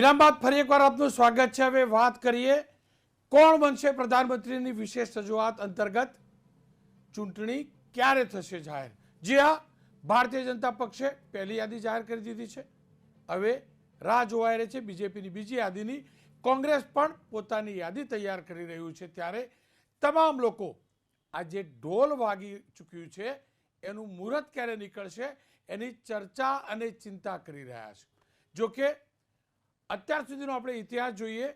વિરામ બાદ ફરી એકવાર આપનું સ્વાગત છે. હવે વાત કરીએ કોણ બનશે પ્રધાનમંત્રીની વિશેષ રજૂઆત અંતર્ગત? ચૂંટણી ક્યારે થશે જાહેર? જી હા, ભારતીય જનતા પક્ષે પહેલી યાદી જાહેર કરી દીધી છે. હવે રાહ જોવાઈ રહી છે બીજેપીની બીજી યાદીની. કોંગ્રેસ પણ પોતાની યાદી તૈયાર કરી રહ્યું છે. ત્યારે તમામ લોકો આ જે ઢોલ વાગી ચૂક્યું છે, એનું મુહૂર્ત ક્યારે નીકળશે એની ચર્ચા અને ચિંતા કરી રહ્યા છે. જોકે અત્યાર સુધીનો આપણે ઇતિહાસ જોઈએ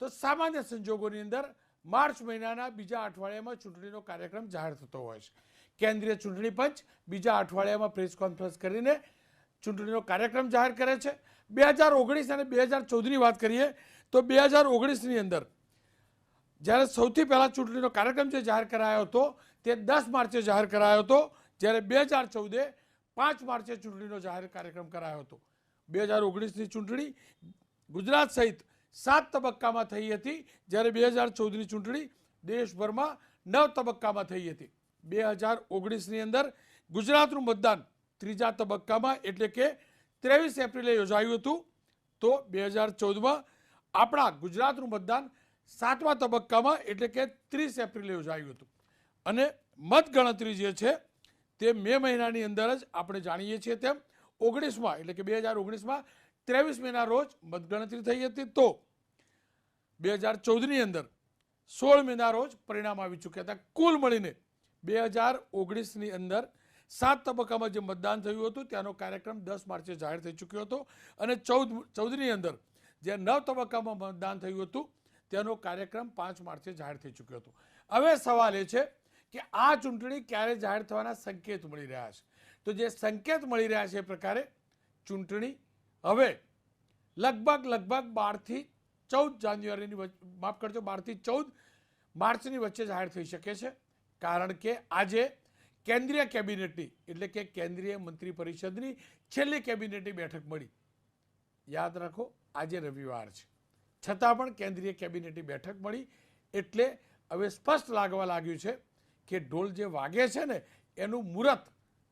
તો સામાન્ય સંજોગોની અંદર માર્ચ મહિનાના બીજા અઠવાડિયામાં ચૂંટણીનો કાર્યક્રમ જાહેર થતો હોય છે. કેન્દ્રીય ચૂંટણી પંચ બીજા અઠવાડિયામાં પ્રેસ કોન્ફરન્સ કરીને ચૂંટણીનો કાર્યક્રમ જાહેર કરે છે. બે હજાર ઓગણીસ અને બે હજાર ચૌદની વાત કરીએ તો બે હજાર ઓગણીસની અંદર જ્યારે સૌથી પહેલાં ચૂંટણીનો કાર્યક્રમ જે જાહેર કરાયો હતો તે દસ માર્ચે જાહેર કરાયો હતો. જ્યારે બે હજાર ચૌદે પાંચ માર્ચે ચૂંટણીનો જાહેર કાર્યક્રમ કરાયો હતો. બે હજાર ઓગણીસની ચૂંટણી ગુજરાત સહિત સાત તબક્કામાં થઈ હતી. જ્યારે બે હજાર ચૌદની ચૂંટણી દેશભરમાં નવ તબક્કામાં થઈ હતી. બે હજાર ઓગણીસની અંદર ગુજરાતનું મતદાન ત્રીજા તબક્કામાં એટલે કે ત્રેવીસ એપ્રિલે યોજાયું હતું. તો બે હજાર ચૌદમાં આપણા ગુજરાતનું મતદાન સાતમા તબક્કામાં એટલે કે ત્રીસ એપ્રિલે યોજાયું હતું. અને મતગણતરી જે છે તે મે મહિનાની અંદર જ આપણે જાણીએ છીએ તેમ ઓગણીસમાં એટલે કે બે હજાર ઓગણીસમાં ત્રેવીસ મેના રોજ મતગણતરી થઈ હતી તો બે હજાર ચૌદની અંદર સોળ મેના રોજ પરિણામ આવી ચૂક્યા હતા. કુલ મળીને બે હજાર ઓગણીસની અંદર સાત તબક્કામાં જે મતદાન થયું હતું, ત્યાંનો કાર્યક્રમ દસ માર્ચે જાહેર થઈ ચૂક્યો હતો અને ચૌદ, ચૌદની અંદર જે નવ તબક્કામાં મતદાન થયું હતું તેનો કાર્યક્રમ પાંચ માર્ચે જાહેર થઈ ચૂક્યો હતો. હવે સવાલ એ છે કે આ ચૂંટણી ક્યારે જાહેર થવાના સંકેત મળી રહ્યા છે? તો જે સંકેત મળી રહ્યા છે એ પ્રકારે ચૂંટણી હવે લગભગ લગભગ બારથી ચૌદ જાન્યુઆરીની માફ કરજો, બારથી ચૌદ માર્ચની વચ્ચે જાહેર થઈ શકે છે. કારણ કે આજે કેન્દ્રીય કેબિનેટની, એટલે કે કેન્દ્રીય મંત્રી પરિષદની છેલ્લી કેબિનેટની બેઠક મળી. યાદ રાખો, આજે રવિવાર છે. છતાં પણ કેન્દ્રીય કેબિનેટની બેઠક મળી એટલે હવે સ્પષ્ટ લાગવા લાગ્યું છે કે ઢોલ જે વાગે છે ને, એનું મુહૂર્ત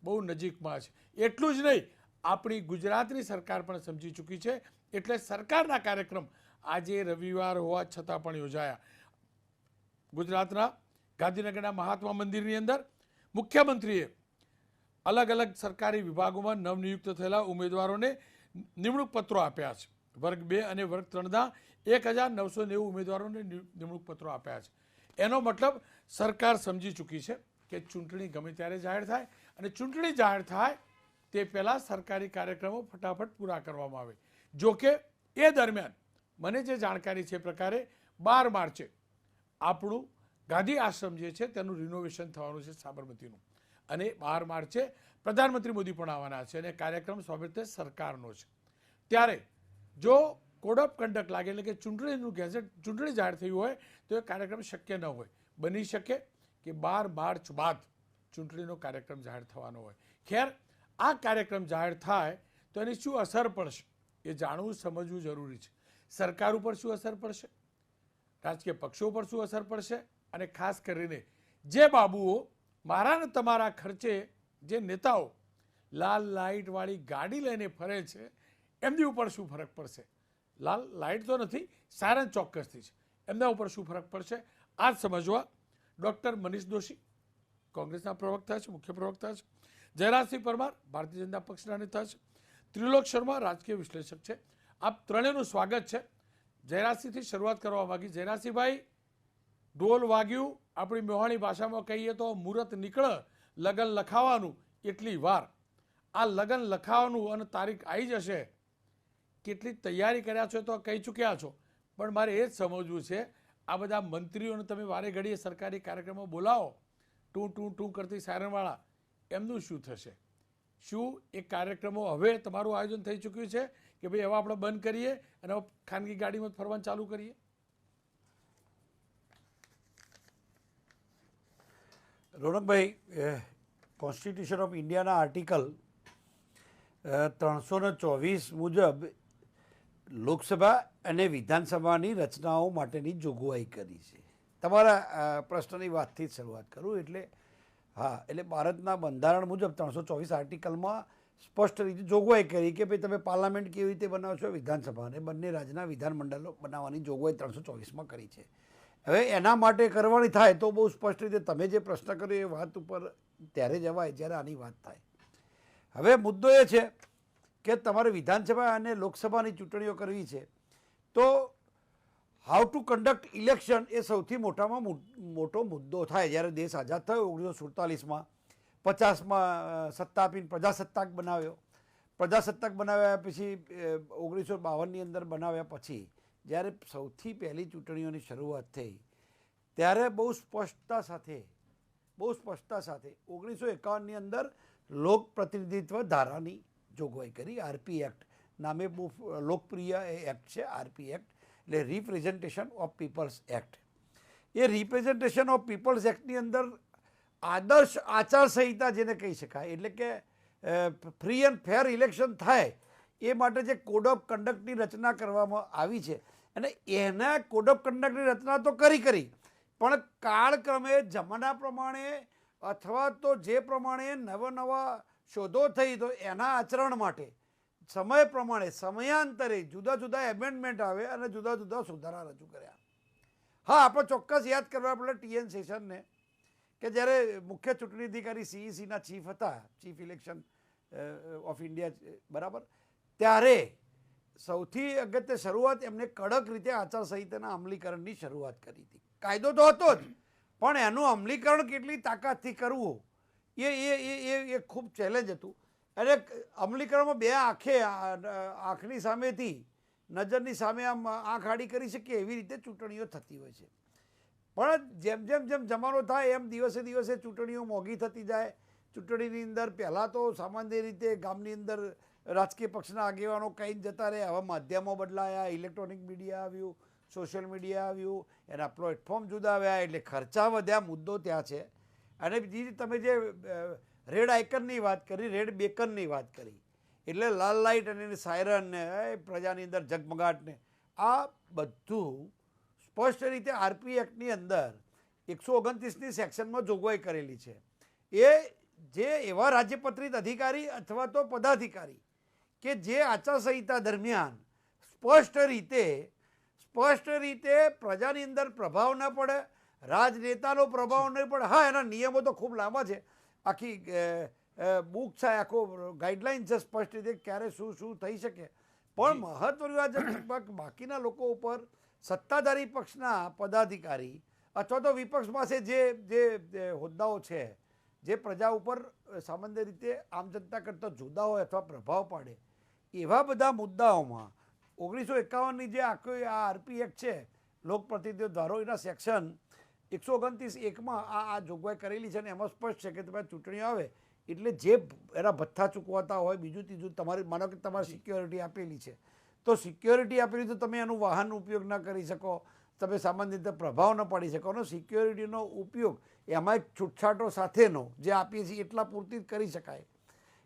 બહુ નજીકમાં છે. એટલું જ નહીં આપણી ગુજરાતની સરકાર પણ સમજી ચૂકી છે. એટલે સરકારના કાર્યક્રમ આજે રવિવાર હોવા છતાં પણ યોજાયા. ગુજરાતના ગાંધીનગરના મહાત્મા મંદિરની અંદર મુખ્યમંત્રીએ અલગ અલગ સરકારી વિભાગોમાં નવનિયુક્ત થયેલા ઉમેદવારોને નિમણૂક પત્રો આપ્યા છે. વર્ગ બે અને વર્ગ ત્રણના એક હજાર નવસો નેવું ઉમેદવારોને નિમણૂક પત્રો આપ્યા છે. એનો મતલબ સરકાર સમજી ચૂકી છે કે ચૂંટણી ગમે ત્યારે જાહેર થાય અને ચૂંટણી જાહેર થાય તે પહેલાં સરકારી કાર્યક્રમો ફટાફટ પૂરા કરવામાં આવે. જોકે, એ દરમિયાન મને જે જાણકારી છે પ્રકારે બાર માર્ચે આપણું ગાંધી આશ્રમ જે છે તેનું રિનોવેશન થવાનું છે સાબરમતીનું. અને બાર માર્ચે પ્રધાનમંત્રી મોદી પણ આવવાના છે અને કાર્યક્રમ સ્વામિત્વ સરકારનો છે. ત્યારે જો કોડ ઓફ કન્ડક્ટ લાગે, એટલે કે ચૂંટણીનું ગેઝેટ ચૂંટણી જાહેર થયું હોય, તો એ કાર્યક્રમ શક્ય ન હોય. બની શકે કે બાર માર્ચ બાદ ચૂંટણીનો કાર્યક્રમ જાહેર થવાનો હોય. ખેર આ કાર્યક્રમ જાહેર થાય તો એની શું અસર પડશે? એ જાણવું, સમજવું જરૂરી છે. સરકાર ઉપર શું અસર પડશે? રાજકીય પક્ષો પર શું અસર પડશે? અને ખાસ કરીને જે બાબુઓ, મારા ને તમારા ખર્ચે જે નેતાઓ લાલ લાઇટવાળી ગાડી લઈને ફરે છે, એમની ઉપર શું ફરક પડશે? લાલ લાઇટ તો નથી સાયરન ચોક્કસથી છે. એમના ઉપર શું ફરક પડશે? આ સમજવા ડૉક્ટર મનીષ દોશી, કોંગ્રેસના પ્રવક્તા છે, મુખ્ય પ્રવક્તા છે. જયરાજસિંહ પરમાર ભારતીય જનતા પક્ષના નેતા છે ત્રિલોક શર્મા રાજકીય વિશ્લેષક છે. આપ ત્રણેયનું સ્વાગત છે. જયરાજસિંહથી શરૂઆત કરવા માગી. જયરાજસિંહભાઈ, ઢોલ વાગ્યું. આપણી મોહાણી ભાષામાં કહીએ તો મુહૂર્ત નીકળે, લગન લખાવાનું એટલી વાર. આ લગન લખાવાનું અને તારીખ આવી જશે કેટલી તૈયારી કર્યા છો તો કહી ચૂક્યા છો. પણ મારે એ જ સમજવું છે, આ બધા મંત્રીઓને તમે વારે ઘડીએ સરકારી કાર્યક્રમો બોલાવો. ટું ટું ટું કરતી સાયરનવાળા એમનું શું થશે? શું એ કાર્યક્રમો હવે તમારું આયોજન થઈ ચૂક્યું છે કે ભાઈ હવે આપણે બંધ કરીએ અને ખાનગી ગાડીમાં ફરવાનું ચાલુ કરીએ? રોનકભાઈ કોન્સ્ટિટ્યુશન ઓફ ઇન્ડિયાના આર્ટિકલ ત્રણસો ને ચોવીસ મુજબ લોકસભા અને વિધાનસભાની રચનાઓ માટેની જોગવાઈ કરી છે. તમારા પ્રશ્નની વાતથી જ શરૂઆત કરું એટલે હા, એટલે ભારતના બંધારણ મુજબ ત્રણસો ચોવીસ આર્ટિકલમાં સ્પષ્ટ રીતે જોગવાઈ કરી કે ભાઈ તમે પાર્લામેન્ટ કેવી રીતે બનાવો છો વિધાનસભાને બંને રાજ્યના વિધાનમંડળો બનાવવાની જોગવાઈ ત્રણસો ચોવીસમાં કરી છે. હવે એના માટે કરવાની થાય તો બહુ સ્પષ્ટ રીતે તમે જે પ્રશ્ન કર્યો એ વાત ઉપર ત્યારે જવાય જ્યારે આની વાત થાય. હવે મુદ્દો એ છે કે તમારે વિધાનસભા અને લોકસભાની ચૂંટણીઓ કરવી છે તો હાઉ ટુ કન્ડક્ટ ઇલેક્શન એ સૌથી મોટામાં મોટો મુદ્દો થાય. જ્યારે દેશ આઝાદ થયો ઓગણીસો સુડતાલીસમાં પચાસમાં સત્તા આપીને પ્રજાસત્તાક બનાવ્યો. પ્રજાસત્તાક બનાવ્યા પછી ઓગણીસો બાવનની અંદર બનાવ્યા પછી, જ્યારે સૌથી પહેલી ચૂંટણીઓની શરૂઆત થઈ, ત્યારે બહુ સ્પષ્ટતા સાથે, બહુ સ્પષ્ટતા સાથે ઓગણીસો એકાવનની અંદર લોક પ્રતિનિધિત્વ ધારાની જોગવાઈ કરી. આરપી એક્ટ નામે બહુ લોકપ્રિય એ એક્ટ છે, આરપી એક્ટ. એટલે રિપ્રેઝન્ટેશન ઓફ પીપલ્સ એક્ટ એ રિપ્રેઝન્ટેશન ઓફ પીપલ્સ એક્ટની અંદર આદર્શ આચારસંહિતા જેને કહી શકાય, એટલે કે ફ્રી એન્ડ ફેર ઇલેક્શન થાય, એ માટે જે કોડ ઓફ કન્ડક્ટની રચના કરવામાં આવી છે. અને એના કોડ ઓફ કન્ડક્ટની રચના તો કરી કરી, પણ કાળક્રમે જમાના પ્રમાણે અથવા તો જે પ્રમાણે નવા નવા શોધો થઈ તો એના આચરણ માટે સમય પ્રમાણે, સમયાંતરે જુદા જુદા એમેન્ડમેન્ટ આવે અને જુદા જુદા સુધારા રજૂ કર્યા. હા, આપણે ચોક્કસ યાદ કરવા પડે ટીએન સેશનને કે જ્યારે મુખ્ય ચૂંટણી અધિકારી સીઈસીના ચીફ હતા ચીફ ઇલેક્શન ઓફ ઇન્ડિયા બરાબર? ત્યારે સૌથી અગત્ય શરૂઆત એમને કડક રીતે આચારસંહિતાના અમલીકરણની શરૂઆત કરી હતી. કાયદો તો હતો જ, પણ એનું અમલીકરણ કેટલી તાકાતથી કરવું એ એ એ એ એ ખૂબ ચેલેન્જ હતું. અને અમલીકરણમાં બે આંખે આંખની સામેથી નજરની સામે આમ આંખ આડી કરી શકીએ એવી રીતે ચૂંટણીઓ થતી હોય છે. પણ જેમ જેમ જેમ જમાનો થાય એમ દિવસે દિવસે ચૂંટણીઓ મોંઘી થતી જાય. ચૂંટણીની અંદર પહેલાં તો સામાન્ય રીતે ગામની અંદર રાજકીય પક્ષના આગેવાનો કંઈ જતા રહે હવે માધ્યમો બદલાયા, ઇલેક્ટ્રોનિક મીડિયા આવ્યું, સોશિયલ મીડિયા આવ્યું, એના પ્લેટફોર્મ જુદા આવ્યા, એટલે ખર્ચા વધ્યા, મુદ્દો ત્યાં છે. અને બીજી તમે જે રેડ આઇકનની વાત કરી, રેડ બેકનની વાત કરી. એટલે લાલ લાઇટ અને એની સાયરન ને પ્રજાની અંદર ઝગમગાટને, આ બધું સ્પષ્ટ રીતે આરપી એક્ટની અંદર એકસો ઓગણત્રીસની સેક્શનમાં જોગવાઈ કરેલી છે. એ જે એવા રાજ્યપત્રિત અધિકારી અથવા તો પદાધિકારી કે જે આચારસંહિતા દરમિયાન સ્પષ્ટ રીતે સ્પષ્ટ રીતે પ્રજાની અંદર પ્રભાવ ન પડે, રાજનેતાનો પ્રભાવ નહીં પડે. હા, એના નિયમો તો ખૂબ લાંબા છે આખી બુક છે આખો ગાઈડલાઇન છે સ્પષ્ટ રીતે ક્યારે શું શું થઈ શકે. પણ મહત્વની વાત છે બાકીના લોકો ઉપર સત્તાધારી પક્ષના પદાધિકારી અથવા તો વિપક્ષ પાસે જે જે હોદ્દાઓ છે જે પ્રજા ઉપર સામાન્ય રીતે આમ જનતા કરતાં જુદા હોય અથવા પ્રભાવ પાડે એવા બધા મુદ્દાઓમાં ઓગણીસો એકાવનની જે આખો આ આરપી એક્ટ છે લોકપ્રતિનિધિઓ ધારો એના સેક્શન એકસો ઓગણત્રીસ એકમાં આ આ જોગવાઈ કરેલી છે અને એમાં સ્પષ્ટ છે કે તમે ચૂંટણી આવે એટલે જે એના ભથ્થા ચૂકવાતા હોય બીજું ત્રીજું તમારી માનો કે તમારે સિક્યોરિટી આપેલી છે. તો સિક્યોરિટી આપેલી તો તમે એનું વાહન ઉપયોગ ન કરી શકો તમે સામાન્ય રીતે પ્રભાવ ન પાડી શકો. અને સિક્યોરિટીનો ઉપયોગ એમાં છૂટછાટો સાથેનો જે આપીએ છીએ એટલા પૂરતી જ કરી શકાય.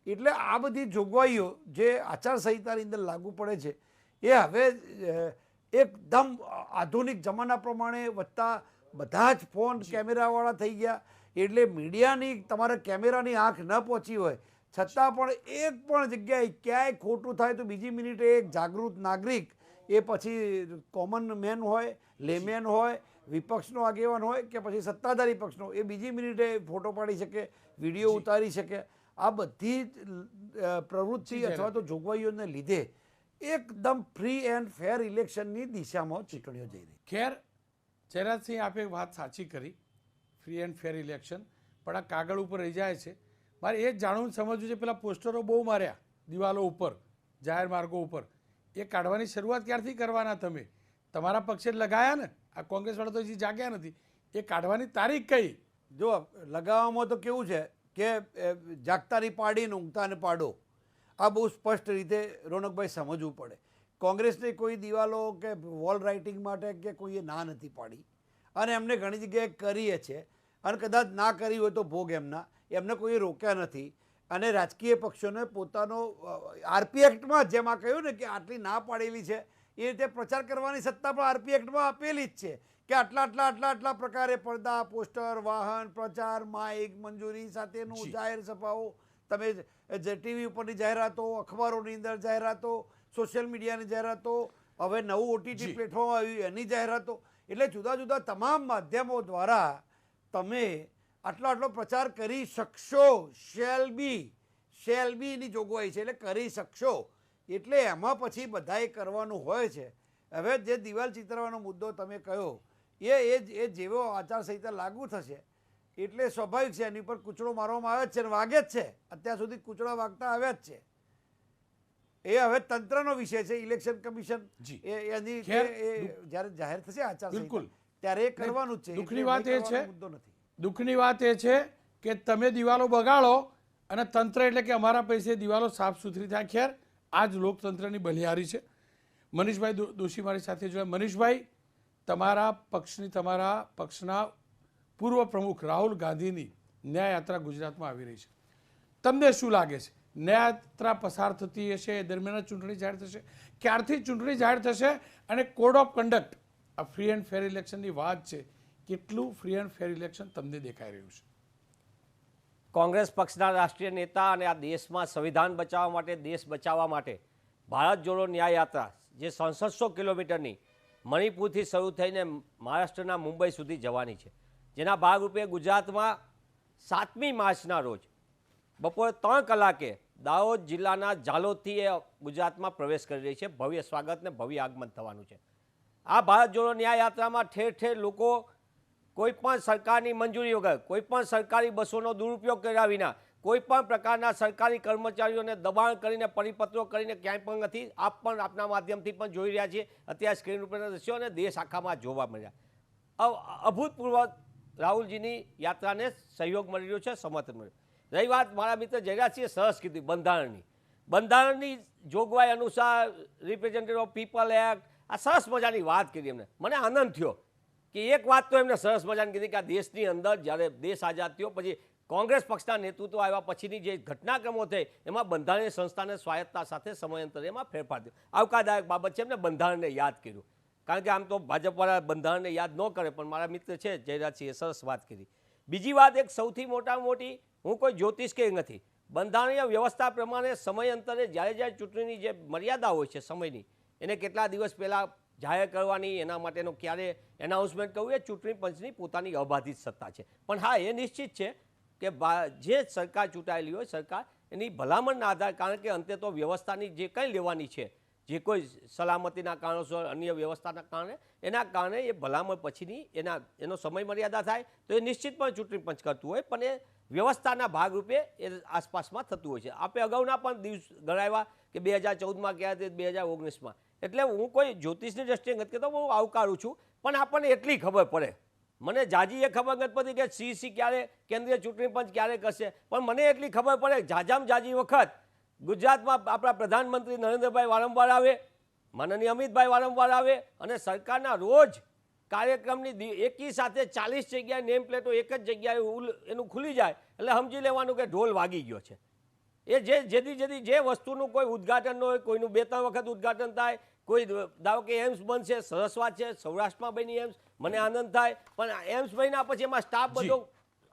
એટલે આ બધી જોગવાઈઓ જે આચારસંહિતાની અંદર લાગુ પડે છે એ હવે એકદમ આધુનિક જમાના પ્રમાણે વધતા બધા જ ફોન કેમેરાવાળા થઈ ગયા. એટલે મીડિયાની તમારા કેમેરાની આંખ ન પહોંચી હોય છતાં પણ એક પણ જગ્યાએ ક્યાંય ખોટું થાય તો બીજી મિનિટે એક જાગૃત નાગરિક એ પછી કોમન મેન હોય લેમેન હોય વિપક્ષનો આગેવાન હોય કે પછી સત્તાધારી પક્ષનો એ બીજી મિનિટે ફોટો પાડી શકે વીડિયો ઉતારી શકે. આ બધી જ પ્રવૃત્તિ અથવા તો જોગવાઈઓને લીધે એકદમ ફ્રી એન્ડ ફેર ઇલેક્શનની દિશામાં ચૂંટણીઓ જઈ રહી ખેર ચેરાજસિંહ આપે વાત સાચી કરી ફ્રી એન્ડ ફેર ઇલેક્શન પણ આ કાગળ ઉપર રહી જાય છે. મારે એ જ જાણવું સમજવું છે, પેલા પોસ્ટરો બહુ માર્યા દિવાલો ઉપર, જાહેર માર્ગો ઉપર. એ કાઢવાની શરૂઆત ક્યારથી કરવાના તમે? તમારા પક્ષે લગાયા ને? આ કોંગ્રેસવાળા તો હજી જાગ્યા નથી. એ કાઢવાની તારીખ કઈ? જો, લગાવવામાં તો કેવું છે કે જાગતાની પાડીને ઊંઘતાને પાડો. આ બહુ સ્પષ્ટ રીતે રોનકભાઈ સમજવું પડે. કોંગ્રેસને કોઈ દિવાલો કે વોલ રાઇટિંગ માટે કે કોઈએ ના નથી પાડી. અને એમને ઘણી જગ્યાએ કરીએ છે. અને કદાચ ના કરી હોય તો ભોગ એમના. એમને કોઈએ રોક્યા નથી. અને રાજકીય પક્ષોને પોતાનો આરપી એક્ટમાં જેમ આ કહ્યું ને કે આટલી ના પાડેલી છે એ રીતે પ્રચાર કરવાની સત્તા પણ આરપી એક્ટમાં આપેલી જ છે કે આટલા આટલા આટલા આટલા પ્રકારે પડદા પોસ્ટર વાહન પ્રચાર માઇક મંજૂરી સાથેનું જાહેર સભાઓ. તમે જે ટીવી ઉપરની જાહેરાતો અખબારોની અંદર જાહેરાતો સોશિયલ મીડિયાની જાહેરાતો હવે નવું ઓટીટી પ્લેટફોર્મ આવ્યું એની જાહેરાતો. એટલે જુદા જુદા તમામ માધ્યમો દ્વારા તમે આટલો આટલો પ્રચાર કરી શકશો. શેલ બી શેલ બીની જોગવાઈ છે એટલે કરી શકશો. એટલે એમાં પછી બધાએ કરવાનું હોય છે. હવે જે દિવાલ ચિતરવાનો મુદ્દો તમે કહ્યો એ એ જ- એ જેવો આચારસંહિતા લાગુ થશે. એટલે સ્વાભાવિક છે એની પર કૂચડો મારવામાં આવે જ છે અને વાગે જ છે. અત્યાર સુધી કૂચડા વાગતા આવ્યા જ છે. એ હવે તંત્રનો વિષય છે ઇલેક્શન કમિશન. એની એ જ્યારે જાહેર થશે આચાર બિલકુલ. ત્યારે એ કરવાનું છે દુઃખની વાત એ છે મુદ્દો નથી. દુઃખની વાત એ છે કે તમે દિવાલો બગાડો અને તંત્ર એટલે કે અમારા પૈસે દિવાલો સાફ સુથરી થાય. ખેર આ જ લોકતંત્રની બલિહારી છે. મનીષભાઈ દોશી મારી સાથે જોયા મનીષભાઈ તમારા પક્ષની તમારા પક્ષના પૂર્વ પ્રમુખ રાહુલ ગાંધીની ન્યાય યાત્રા ગુજરાતમાં આવી રહી છે. તમને શું લાગે છે? ન્યાય યાત્રા પસાર થતી હશે, એ દરમિયાન ચૂંટણી જાહેર થશે. ક્યારથી ચૂંટણી જાહેર થશે? અને કોડ ઓફ કન્ડક્ટ આ ફ્રી એન્ડ ફેર ઇલેક્શનની વાત છે, કેટલું ફ્રી એન્ડ ફેર ઇલેક્શન તમને દેખાઈ રહ્યું છે? કોંગ્રેસ પક્ષના રાષ્ટ્રીય નેતા અને આ દેશમાં સંવિધાન બચાવવા માટે, દેશ બચાવવા માટે ભારત જોડો ન્યાય યાત્રા જે સડસઠસો કિલોમીટરની મણિપુરથી શરૂ થઈને મહારાષ્ટ્રના મુંબઈ સુધી જવાની છે. જેના ભાગરૂપે ગુજરાતમાં સાતમી માર્ચના રોજ બપોરે ત્રણ કલાકે દાહોદ જિલ્લાના જાલોદથી એ ગુજરાતમાં પ્રવેશ કરી રહી છે. ભવ્ય સ્વાગત ને ભવ્ય આગમન થવાનું છે. આ ભારત જોડો ન્યાય યાત્રામાં ઠેર ઠેર લોકો કોઈપણ સરકારની મંજૂરી વગર કોઈપણ સરકારી બસોનો દુરુપયોગ કર્યા વિના કોઈપણ પ્રકારના સરકારી કર્મચારીઓને દબાણ કરીને પરિપત્રો કરીને ક્યાંય પણ નથી. આપ પણ આપના માધ્યમથી પણ જોઈ રહ્યા છીએ. અત્યારે સ્ક્રીન ઉપરના દ્રશ્યો અને દેશ આખામાં જોવા મળ્યા. અભૂતપૂર્વક અભૂતપૂર્વ રાહુલજીની યાત્રાને સહયોગ મળી રહ્યો છે, સમર્થન મળ્યું રહી વાત મારા મિત્ર જયરાજસિંહે સરસ કીધી, બંધારણની. બંધારણની જોગવાઈ અનુસાર રિપ્રેઝેન્ટેટિવ ઓફ પીપલ એક્ટ આ સરસ મજાની વાત કરી એમને. મને આનંદ થયો કે એક વાત તો એમને સરસ મજાની કીધી કે આ દેશની અંદર જ્યારે દેશ આઝાદ થયો, પછી કોંગ્રેસ પક્ષના નેતૃત્વ આવ્યા પછીની જે ઘટનાક્રમો થઈ, એમાં બંધારણીય સંસ્થાને સ્વાયત્તા સાથે સમયાંતરે એમાં ફેરફાર થયો. આવકારદાયક બાબત છે એમને બંધારણને યાદ કર્યું. કારણ કે આમ તો ભાજપવાળા બંધારણને યાદ ન કરે, પણ મારા મિત્ર છે જયરાજસિંહે સરસ વાત કરી બીજી વાત એક સૌથી મોટામાં મોટી, હું કોઈ જ્યોતિષ કે નથી. બંધારણીય વ્યવસ્થા પ્રમાણે સમય અંતરે જ્યારે જ્યારે ચૂંટણીની જે મર્યાદા હોય છે સમયની, એને કેટલા દિવસ પહેલાં જાહેર કરવાની, એના માટેનો ક્યારે એનાઉન્સમેન્ટ કરવું, એ ચૂંટણી પંચની પોતાની અબાધિત સત્તા છે. પણ હા, એ નિશ્ચિત છે કે જે સરકાર ચૂંટાયેલી હોય સરકાર, એની ભલામણના આધાર, કારણ કે અંતે તો વ્યવસ્થાની જે કંઈ લેવાની છે જે કોઈ સલામતીના કારણોસર અન્ય વ્યવસ્થાના કારણે, એના કારણે એ ભલામણ પછીની એના, એનો સમય મર્યાદા થાય તો એ નિશ્ચિત પણ ચૂંટણી પંચ કરતું હોય, પણ એ વ્યવસ્થાના ભાગરૂપે એ આસપાસમાં થતું હોય છે. આપણે અગાઉના પણ દિવસ ગણાવ્યા કે બે હજાર ચૌદમાં ગયા તે, બે હજાર ઓગણીસમાં. એટલે હું કોઈ જ્યોતિષની દ્રષ્ટિએ નથી કહેતો હું આવકારું છું. પણ આપણને એટલી ખબર પડે. મને જાજી એ ખબર નથી પડતી કે સીસી ક્યારે કેન્દ્રીય ચૂંટણી પંચ ક્યારે કરશે. પણ મને એટલી ખબર પડે ઝાઝામ જાજી વખત ગુજરાતમાં આપણા પ્રધાનમંત્રી નરેન્દ્રભાઈ વારંવાર આવે માનનીય અમિતભાઈ વારંવાર આવે અને સરકારના રોજ કાર્યક્રમની એકી સાથે ચાલીસ જગ્યાએ નેમ પ્લેટો એક જ જગ્યાએ એનું ખુલી જાય એટલે સમજી લેવાનું કે ઢોલ વાગી ગયો છે એ જે જેથી જેથી જે વસ્તુનું કોઈ ઉદ્ઘાટન ન હોય કોઈનું બે ત્રણ વખત ઉદ્ઘાટન થાય કોઈ ધારો કે એમ્સ બનશે સરસ વાત છે સૌરાષ્ટ્રમાં બની એમ્સ મને આનંદ થાય પણ એમ્સ બન્યા પછી એમાં સ્ટાફ. બધો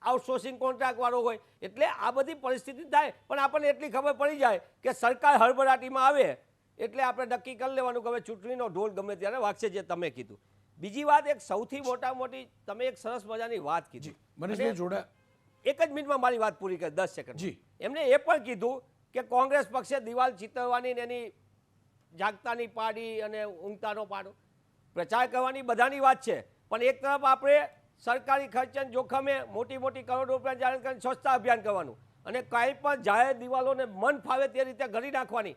આઉટસોર્સિંગ કોન્ટ્રાક્ટવાળો હોય. એટલે આ બધી પરિસ્થિતિ થાય પણ આપણને એટલી ખબર પડી જાય કે સરકાર હળબડાટીમાં આવે એટલે આપણે નક્કી કરી લેવાનું કે હવે ચૂંટણીનો ઢોલ ગમે ત્યારે વાગશે જે તમે કીધું. બીજી વાત એક સૌથી મોટા મોટી તમે એક સરસ મજાની વાત કીધી. મનીષભાઈ જોડા. એક જ મિનિટમાં મારી વાત પૂરી કરી દસ સેકન્ડ. જી. એમને એ પણ કીધું કે કોંગ્રેસ પક્ષે દિવાલ ચિતરવાની ને એની જાગતાની પાડી અને ઊંઘતાનો પાડો. પ્રચાર કરવાની બધાની વાત છે પણ એક તરફ આપણે સરકારી ખર્ચને જોખમે મોટી મોટી કરોડો રૂપિયા જાહેર કરીને સ્વચ્છતા અભિયાન કરવાનું. અને કાંઈ પણ જાહેર દિવાલોને મન ફાવે તે રીતે ઘડી નાખવાની.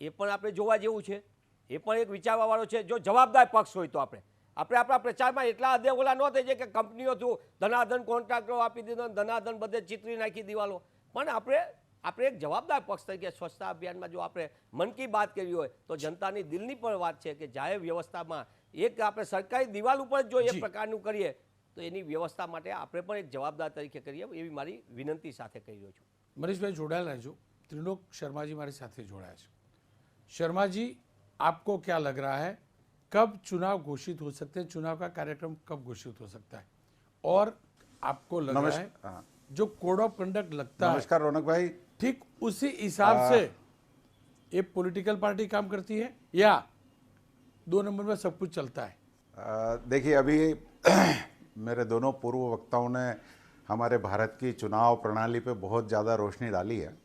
એ પણ આપણે જોવા જેવું છે. એ પણ એક વિચારવાવાળો છે. જો જવાબદાર પક્ષ હોય તો આપણે. આપણે આપણા પ્રચારમાં એટલા અધે ઓલા ન થઈ જાય કે કંપનીઓ થ્રુ ધનાધન કોન્ટ્રાક્ટરો આપી દીધો ધનાધન બધે ચિત્રી નાખી દિવાલો. પણ આપણે આપણે એક જવાબદાર પક્ષ તરીકે સ્વચ્છતા અભિયાનમાં જો આપણે મન કી બાત કરવી હોય તો જનતાની દિલની પણ વાત છે કે જાહેર વ્યવસ્થામાં એક આપણે સરકારી દિવાલ ઉપર જ જો એ જી. પ્રકારનું કરીએ તો એની વ્યવસ્થા માટે આપણે પણ એક જવાબદાર તરીકે કરીએ એવી મારી વિનંતી સાથે કહી રહ્યો છું मनीष જોડાયેલા રહેજો ત્રિલોક शर्मा जी हमारे साथ ही जोड़ा है शर्मा जी आपको क्या लग रहा है कब चुनाव घोषित हो सकते हैं चुनाव का कार्यक्रम कब घोषित हो सकता है और आपको लग रहा है नमस्कार हाँ, जो कोड ऑफ कंडक्ट लगता है नमस्कार रौनक भाई ठीक उसी हिसाब से ये पॉलिटिकल पार्टी काम करती है या दो नंबर में सब कुछ चलता है। देखिए, अभी मेरे दोनों पूर्व वक्ताओं ने हमारे भारत की चुनाव प्रणाली पे बहुत ज़्यादा रोशनी डाली है।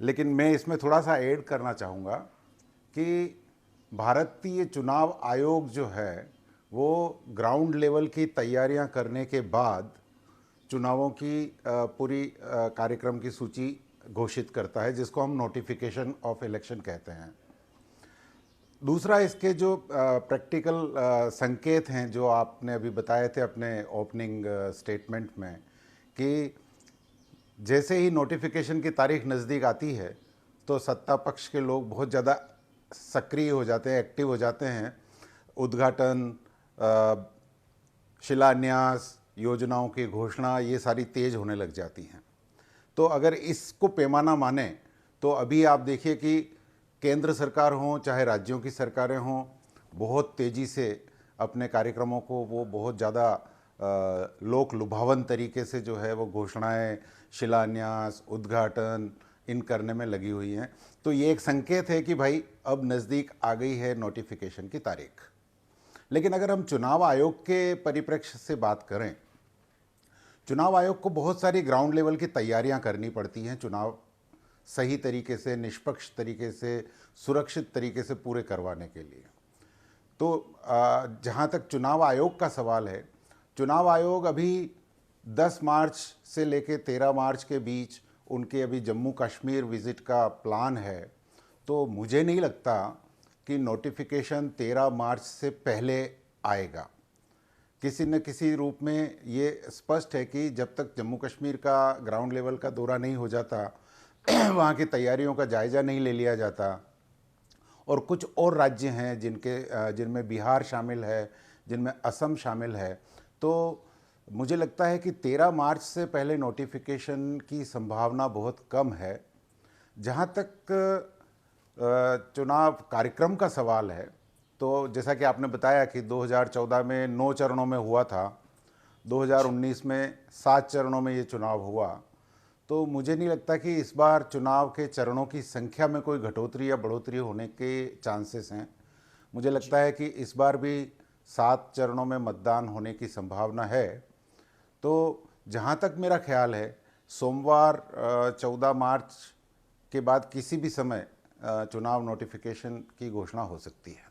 लेकिन मैं इसमें थोड़ा सा ऐड करना चाहूँगा कि भारतीय चुनाव आयोग जो है, वो ग्राउंड लेवल की तैयारियाँ करने के बाद चुनावों की पूरी कार्यक्रम की सूची घोषित करता है, जिसको हम नोटिफिकेशन ऑफ़ इलेक्शन कहते हैं। दूसरा, इसके जो प्रैक्टिकल संकेत हैं, जो आपने अभी बताए थे अपने ओपनिंग स्टेटमेंट में, कि जैसे ही नोटिफिकेशन की तारीख नज़दीक आती है तो सत्ता पक्ष के लोग बहुत ज़्यादा सक्रिय हो जाते हैं, एक्टिव हो जाते हैं। उद्घाटन शिलान्यास, योजनाओं की घोषणा, ये सारी तेज होने लग जाती हैं। तो अगर इसको पैमाना माने तो अभी आप देखिए कि केंद्र सरकार हो, चाहे राज्यों की सरकारें हों, बहुत तेज़ी से अपने कार्यक्रमों को वो बहुत ज़्यादा लोक लुभावन तरीके से जो है वो घोषणाएँ, शिलान्यास, उद्घाटन, इन करने में लगी हुई हैं। तो ये एक संकेत है कि भाई, अब नज़दीक आ गई है नोटिफिकेशन की तारीख। लेकिन अगर हम चुनाव आयोग के परिप्रेक्ष्य से बात करें, चुनाव आयोग को बहुत सारी ग्राउंड लेवल की तैयारियाँ करनी पड़ती हैं चुनाव सही तरीके से, निष्पक्ष तरीके से, सुरक्षित तरीके से पूरे करवाने के लिए। तो जहाँ तक चुनाव आयोग का सवाल है, चुनाव आयोग अभी 10 मार्च से लेके 13 मार्च के बीच उनके अभी जम्मू कश्मीर विज़िट का प्लान है तो मुझे नहीं लगता कि नोटिफिकेशन 13 मार्च से पहले आएगा। किसी न किसी रूप में ये स्पष्ट है कि जब तक जम्मू कश्मीर का ग्राउंड लेवल का दौरा नहीं हो जाता वहाँ की तैयारियों का जायज़ा नहीं ले लिया जाता। और कुछ और राज्य हैं जिनके जिनमें बिहार शामिल है, जिनमें असम शामिल है। तो मुझे लगता है कि 13 मार्च से पहले नोटिफिकेशन की संभावना बहुत कम है। जहाँ तक चुनाव कार्यक्रम का सवाल है तो जैसा कि आपने बताया कि 2014 में नौ चरणों में हुआ था 2019 में सात चरणों में ये चुनाव हुआ। तो मुझे नहीं लगता कि इस बार चुनाव के चरणों की संख्या में कोई घटोतरी या बढ़ोतरी होने के चांसेस हैं मुझे लगता है कि इस बार भी सात चरणों में मतदान होने की संभावना है तो जहाँ तक मेरा ख्याल है सोमवार चौदह मार्च के बाद किसी भी समय अ, चुनाव नोटिफिकेशन की घोषणा हो सकती है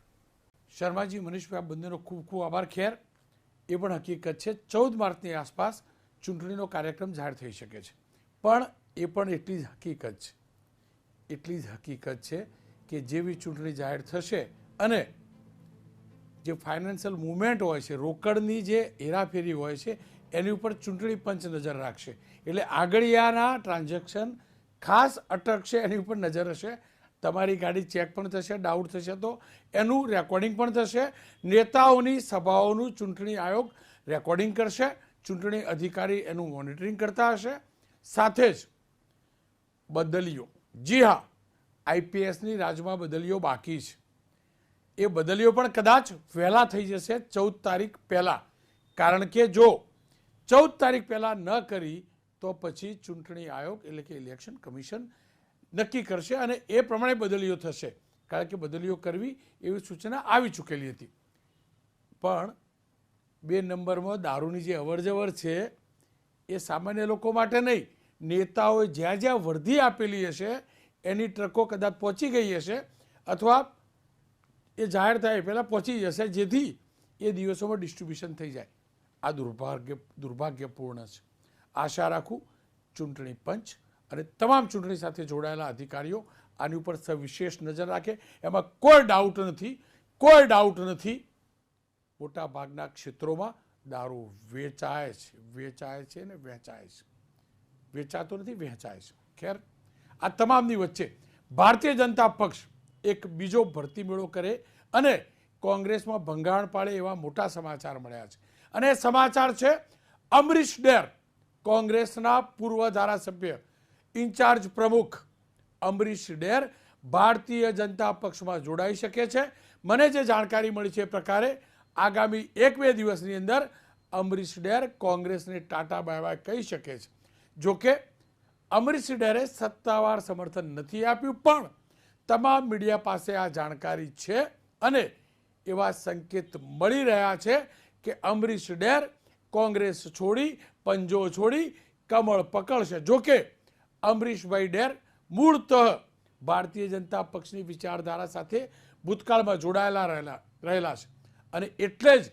શર્માજી મનીષભાઈ આ બંનેનો ખૂબ ખૂબ આભાર ખેર એ પણ હકીકત છે ચૌદ માર્ચની આસપાસ ચૂંટણીનો કાર્યક્રમ જાહેર થઈ શકે છે પણ એ પણ એટલી જ હકીકત છે. એટલી જ હકીકત છે કે જેવી ચૂંટણી જાહેર થશે અને જે ફાઇનાન્શિયલ મુવમેન્ટ હોય છે, રોકડની જે હેરાફેરી હોય છે, એની ઉપર ચૂંટણી પંચ નજર રાખશે. એટલે આગળિયાના ટ્રાન્ઝેક્શન ખાસ અટકશે, એની ઉપર નજર હશે. તમારી ગાડી ચેક પણ થશે, ડાઉટ થશે તો એનું રેકોર્ડિંગ પણ થશે. નેતાઓની સભાઓનું ચૂંટણી આયોગ રેકોર્ડિંગ કરશે. ચૂંટણી અધિકારી એનું મોનિટરિંગ કરતા હશે. સાથે જ બદલીઓ જી હા આઈપીએસની રાજમાં બદલીઓ બાકી છે. એ બદલીઓ પણ કદાચ વહેલા થઈ જશે ચૌદ તારીખ પહેલાં. કારણ કે જો ચૌદ તારીખ પહેલાં ન કરી, તો પછી ચૂંટણી આયોગ એટલે કે ઇલેક્શન કમિશન નક્કી કરશે અને એ પ્રમાણે બદલીઓ થશે. કારણ કે બદલીઓ કરવી એવી સૂચના આવી ચૂકેલી હતી. પણ બે નંબરમાં દારૂની જે અવરજવર છે, એ સામાન્ય લોકો માટે નહીં. નેતાઓએ જ્યાં જ્યાં વર્ધી આપેલી હશે, એની ટ્રકો કદાચ પહોંચી ગઈ હશે અથવા એ જાહેર થાય પહેલાં પહોંચી જશે, જેથી એ દિવસોમાં ડિસ્ટ્રીબ્યુશન થઈ જાય. આ દુર્ભાગ્ય, દુર્ભાગ્યપૂર્ણ છે. આશા રાખું ચૂંટણી પંચ અને તમામ ચૂંટણી સાથે જોડાયેલા અધિકારીઓ આની ઉપર સવિશેષ નજર રાખે. એમાં કોઈ ડાઉટ નથી, કોઈ ડાઉટ નથી. મોટા ભાગના ક્ષેત્રોમાં દારૂ વેચાય છે વેચાય છે ને વેચાય છે. વેચાતો નથી વહેંચાય છે. ખેર? આ તમામની વચ્ચે ભારતીય જનતા પક્ષ એક બીજો ભરતી મેળો કરે અને કોંગ્રેસમાં ભંગાણ પાડે એવા મોટા સમાચાર મળ્યા છે. અને સમાચાર છે, અમરીશ ડેર, કોંગ્રેસના પૂર્વ ધારાસભ્ય ઇન્ચાર્જ પ્રમુખ અમરીશ ડેર ભારતીય જનતા પક્ષમાં જોડાઈ શકે છે. મને જે જાણકારી મળી છે એ પ્રકારે આગામી એક બે દિવસની અંદર અમરીશ ડેર કોંગ્રેસને ટાટા બાય કહી શકે છે. જોકે અમરીશ ડેરે સત્તાવાર સમર્થન નથી આપ્યું, પણ તમામ મીડિયા પાસે આ જાણકારી છે અને એવા સંકેત મળી રહ્યા છે કે અમરીશ ડેર કોંગ્રેસ છોડી, પંજો છોડી, કમળ પકડશે. જોકે અમરીશભાઈ ડેર મૂળતઃ ભારતીય જનતા પક્ષની વિચારધારા સાથે ભૂતકાળમાં જોડાયેલા રહેલા રહેલા છે અને એટલે જ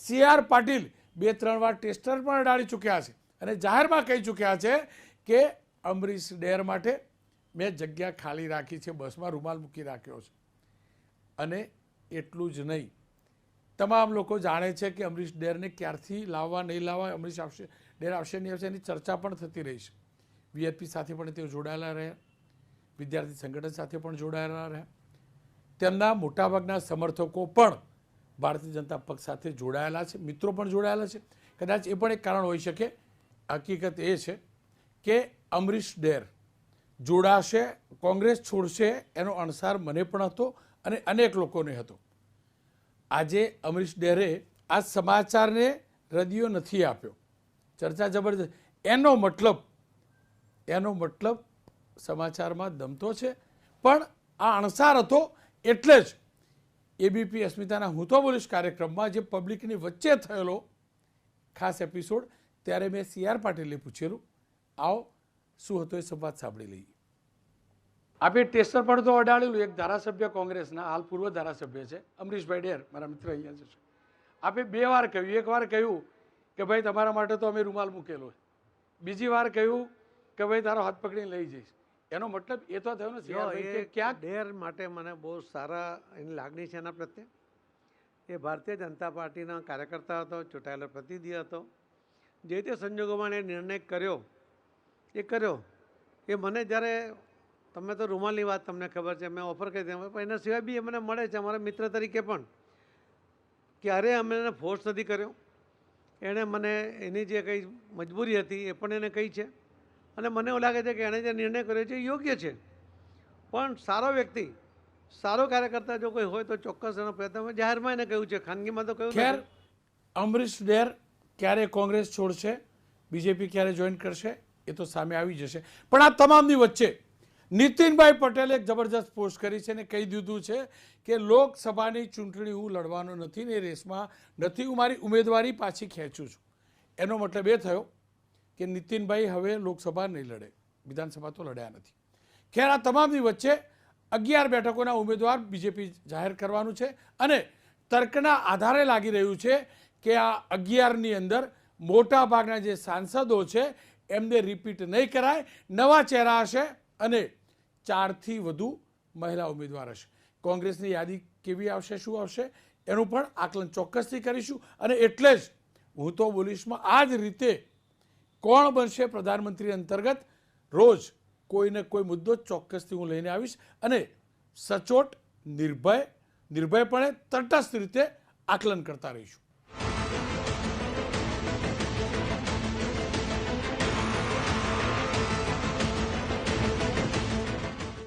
સી આર પાટીલ બે ત્રણ વાર ટેસ્ટર પણ ડાળી ચૂક્યા છે. અને જાહેરમાં કહી ચૂક્યા છે કે અમરીશ ડેર માટે મેં જગ્યા ખાલી રાખી છે, બસમાં રૂમાલ મૂકી રાખ્યો છે. અને એટલું જ નહીં, તમામ લોકો જાણે છે કે અમરીશ ડેરને ક્યારથી લાવવા, નહીં લાવવા, અમરીશ આવશે, ડેર આવશે, નહીં આવશે એની ચર્ચા પણ થતી રહી છે. વીઆરપી સાથે પણ તેઓ જોડાયેલા રહ્યા, વિદ્યાર્થી સંગઠન સાથે પણ જોડાયેલા રહ્યા. તેમના મોટાભાગના સમર્થકો પણ ભારતીય જનતા પક્ષ સાથે જોડાયેલા છે, મિત્રો પણ જોડાયેલા છે. કદાચ એ પણ એક કારણ હોઈ શકે હકીકત એ છે કે અમરીશ ડેર જોડાશે, કોંગ્રેસ છોડશે એનો અણસાર મને પણ હતો અને અનેક લોકોને હતો. આજે અમરીશ ડેરે આ સમાચારને રદિયો નથી આપ્યો. ચર્ચા જબરજસ્ત. એનો મતલબ એનો મતલબ સમાચારમાં દમતો છે, પણ આ અણસાર હતો એટલે જ એબીપી અસ્મિતાના હું તો બોલીશ કાર્યક્રમમાં જે પબ્લિકની વચ્ચે થયેલો ખાસ એપિસોડ ત્યારે મેં સી આર પાટીલને પૂછેલું આવો શું હતો એ સંવાદ સાંભળી લઈએ. આપે ટેસ્ટર પણ તો અડાડેલું એક ધારાસભ્ય કોંગ્રેસના હાલ પૂર્વ ધારાસભ્ય છે અમરીશભાઈ ડેર મારા મિત્ર અહીંયા છે. આપે બે વાર કહ્યું એક વાર કહ્યું કે ભાઈ તમારા માટે તો અમે રૂમાલ મૂકેલો બીજી વાર કહ્યું કે ભાઈ તારો હાથ પકડીને લઈ જઈશ. એનો મતલબ એ તો થયો ને જો સિયારભાઈ કે એ ક્યાંક ડેર માટે મને બહુ સારા એની લાગણી છે એના પ્રત્યે. એ ભારતીય જનતા પાર્ટીના કાર્યકર્તા હતો ચૂંટાયેલો પ્રતિનિધિ હતો. જે તે સંજોગોમાં એ નિર્ણય કર્યો, એ કર્યો. એ મને જ્યારે તમે તો રૂમાલની વાત તમને ખબર છે, મેં ઓફર કરી દીધી પણ એના સિવાય બી મને મળે છે, અમારા મિત્ર તરીકે પણ. ક્યારે અમે એને ફોર્સ નથી કર્યો. એણે મને એની જે કંઈ મજબૂરી હતી એ પણ એને કહી છે. અને મને એવું લાગે છે કે એણે જે નિર્ણય કર્યો છે એ યોગ્ય છે. પણ સારો વ્યક્તિ, સારો કાર્યકર્તા જો કોઈ હોય તો ચોક્કસ એનો પ્રયત્ન જાહેરમાં એને કહ્યું છે, ખાનગીમાં તો કહ્યું ખેર. અમરીશ ડેર ક્યારે કોંગ્રેસ છોડશે, બીજેપી ક્યારે જોઈન કરશે, એ તો સામે આવી જશે. પણ આ તમામની વચ્ચે નીતિનભાઈ પટેલે એક જબરજસ્ત પોસ્ટ કરી છે અને કહી દીધું છે કે લોકસભાની ચૂંટણી હું લડવાનો નથી ને રેસમાં નથી, હું મારી ઉમેદવારી પાછી ખેંચું છું. એનો મતલબ એ થયો કે નીતિનભાઈ હવે લોકસભા નહીં લડે, વિધાનસભા તો લડ્યા નથી. ખેર, આ તમામની વચ્ચે અગિયાર બેઠકોના ઉમેદવાર બીજેપી જાહેર કરવાનું છે અને તર્કના આધારે લાગી રહ્યું છે કે આ અગિયારની અંદર મોટા ભાગના જે સાંસદો છે, એમને રિપીટ નહીં કરાય. નવા ચહેરા હશે અને ચારથી વધુ મહિલા ઉમેદવાર હશે. કોંગ્રેસની યાદી કેવી આવશે, શું આવશે, એનું પણ આકલન ચોક્કસથી કરીશું. અને એટલે જ હું તો બોલીશમાં આ જ રીતે કોણ બનશે પ્રધાનમંત્રી અંતર્ગત, રોજ કોઈને કોઈ મુદ્દો ચોક્કસથી હું લઈને આવીશ. અને સચોટ, નિર્ભય, નિર્ભયપણે, તટસ્થ રીતે આકલન કરતા રહીશું.